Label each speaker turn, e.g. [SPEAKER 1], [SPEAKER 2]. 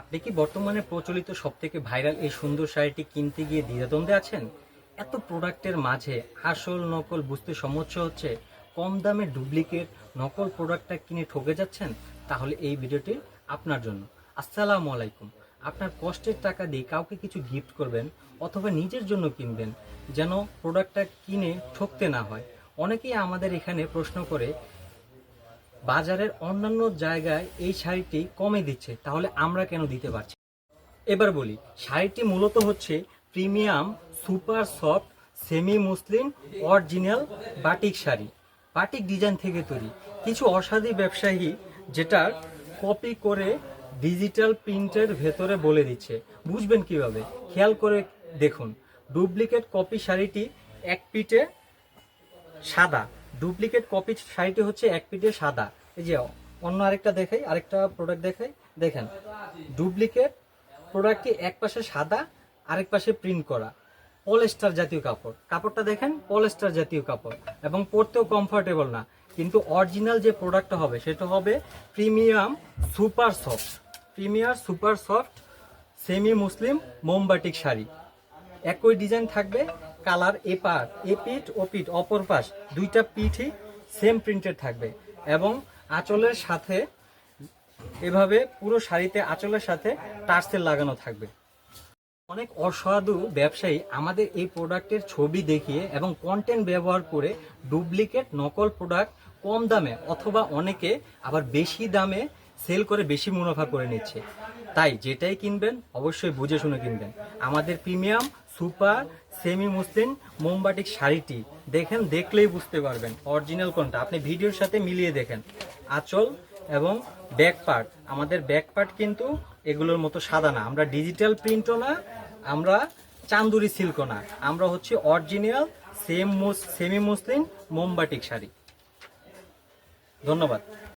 [SPEAKER 1] আপনি কি বর্তমানে প্রচলিত সবথেকে ভাইরাল এই সুন্দর শাড়িটি কিনতে গিয়ে দ্বিধাদ্বন্দ্বে আছেন? এত প্রোডাক্টের মাঝে আসল নকল বুঝতে সমস্যা হচ্ছে, কম দামে ডুপ্লিকেট নকল প্রোডাক্টটা কিনে ঠকে যাচ্ছেন? তাহলে এই ভিডিওটি আপনার জন্য। আসসালামু আলাইকুম। আপনার কষ্টের টাকা দিয়ে কাউকে কিছু গিফট করবেন অথবা নিজের জন্য কিনবেন, যেন প্রোডাক্টটা কিনে ঠকতে না হয়। অনেকেই আমাদের এখানে প্রশ্ন করে বাজারের অন্যান্য জায়গায় এই শাড়িটি কমে দিচ্ছে, তাহলে আমরা কেন দিতে পারছি এবার বলি, শাড়িটি মূলত হচ্ছে premium, super soft semi muslin original batik sari. Batik design থেকে তৈরি। কিছু অসাধু ব্যবসায়ী যেটার কপি করে ডিজিটাল প্রিন্টের ভেতরে বলে দিচ্ছে। বুঝবেন কীভাবে? খেয়াল করে দেখুন, ডুপ্লিকেট কপি শাড়িটি এক পিঠে সাদা। ডুপ্লিকেট কপি শাড়িটি হচ্ছে এক পিঠে সাদা। এই যে অন্য আরেকটা দেখাই, আরেকটা প্রোডাক্ট দেখাই। দেখেন ডুপ্লিকেট প্রোডাক্টটি এক পাশে সাদা, আরেক পাশে প্রিন্ট করা। পলেস্টার জাতীয় কাপড়। কাপড়টা দেখেন পলেস্টার জাতীয় কাপড়। এবং পরতেও কমফোর্টেবল না। কিন্তু অরিজিনাল যে প্রোডাক্টটা হবে, সেটা হবে premium super soft premier super soft semi muslin মোমবাটিক sari. একই ডিজাইন থাকবে কালার এ পাট এ পিঠ ও পিঠ অপর পাশ। দুইটা পিঠই সেম প্রিন্টেড থাকবে। এবং আঁচলের সাথে, এভাবে পুরো শাড়িতে আঁচলের সাথে টার্সেল লাগানো থাকবে। অনেক অসাধু ব্যবসায়ী আমাদের এই প্রোডাক্টের ছবি দেখিয়ে এবং কন্টেন্ট ব্যবহার করে ডুপ্লিকেট নকল প্রোডাক্ট কম দামে অথবা অনেকে আবার বেশি দামে সেল করে বেশি মুনাফা করে নিচ্ছে। তাই যেটাই কিনবেন, অবশ্যই বুঝে শুনে কিনবেন। আমাদের প্রিমিয়াম, সুপার সেমি মুসলিম মোমবাটিক শাড়িটি দেখেন, দেখলেই বুঝতে পারবেন। অরিজিনাল কোনটা? আপনি ভিডিওর সাথে মিলিয়ে দেখেন। আঁচল এবং ব্যাক পার্ট আমাদের ব্যাক পার্ট কিন্তু এগুলোর মতো সাদা না। আমরা ডিজিটাল প্রিন্টও না, আমরা চান্দুরি সিল্কও না। আমরা হচ্ছে অরিজিনাল সেম সেমি মুসলিম মোমবাটিক শাড়ি। ধন্যবাদ।